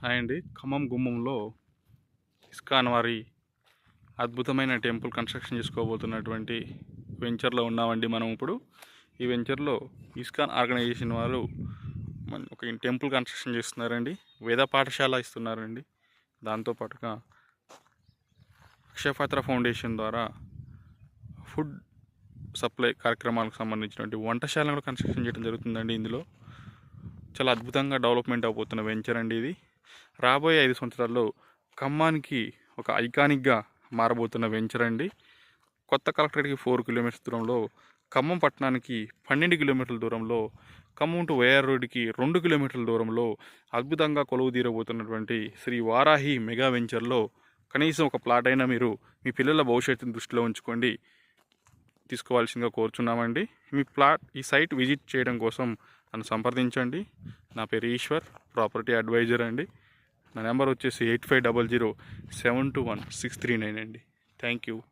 Hi అండి. ఖమ్మం గుమ్మంలో ISKCON వారి అద్భుతమైన టెంపుల్ కన్స్ట్రక్షన్ చేసుకోబోతున్నటువంటి వెంచర్లో ఉన్నామండి మనం ఇప్పుడు. ఈ వెంచర్లో ఇస్కాన్ ఆర్గనైజేషన్ వారు ఒక టెంపుల్ కన్స్ట్రక్షన్ చేస్తున్నారండి. వేద పాఠశాల ఇస్తున్నారండి. దాంతోపాటుగా అక్షయపాత్ర ఫౌండేషన్ ద్వారా ఫుడ్ సప్లై కార్యక్రమాలకు సంబంధించినటువంటి వంటశాలను కూడా కన్స్ట్రక్షన్ చేయడం జరుగుతుందండి ఇందులో. చాలా అద్భుతంగా డెవలప్మెంట్ అవబోతున్న వెంచర్ అండి ఇది. రాబోయే ఐదు సంవత్సరాల్లో ఖమ్మానికి ఒక ఐకానిక్గా మారబోతున్న వెంచర్ అండి. కొత్త కలెక్టరేట్కి ఫోర్ కిలోమీటర్స్ దూరంలో ఖమ్మం పట్టణానికి పన్నెండు కిలోమీటర్ల దూరంలో ఖమ్మం టు వైఆర్ రోడ్డుకి రెండు కిలోమీటర్ల దూరంలో అద్భుతంగా కొలువు తీరబోతున్నటువంటి శ్రీ వారాహి మెగా వెంచర్లో కనీసం ఒక ప్లాట్ అయినా మీరు మీ పిల్లల భవిష్యత్తును దృష్టిలో ఉంచుకోండి. తీసుకోవాల్సిందిగా కోరుచున్నామండి. మీ ప్లాట్ ఈ సైట్ విజిట్ చేయడం కోసం నన్ను సంప్రదించండి. నా పేరు ఈశ్వర్ ప్రాపర్టీ అడ్వైజర్ అండి. నా నెంబర్ వచ్చేసి eight five double zero seven two one six three nine అండి. Thank you.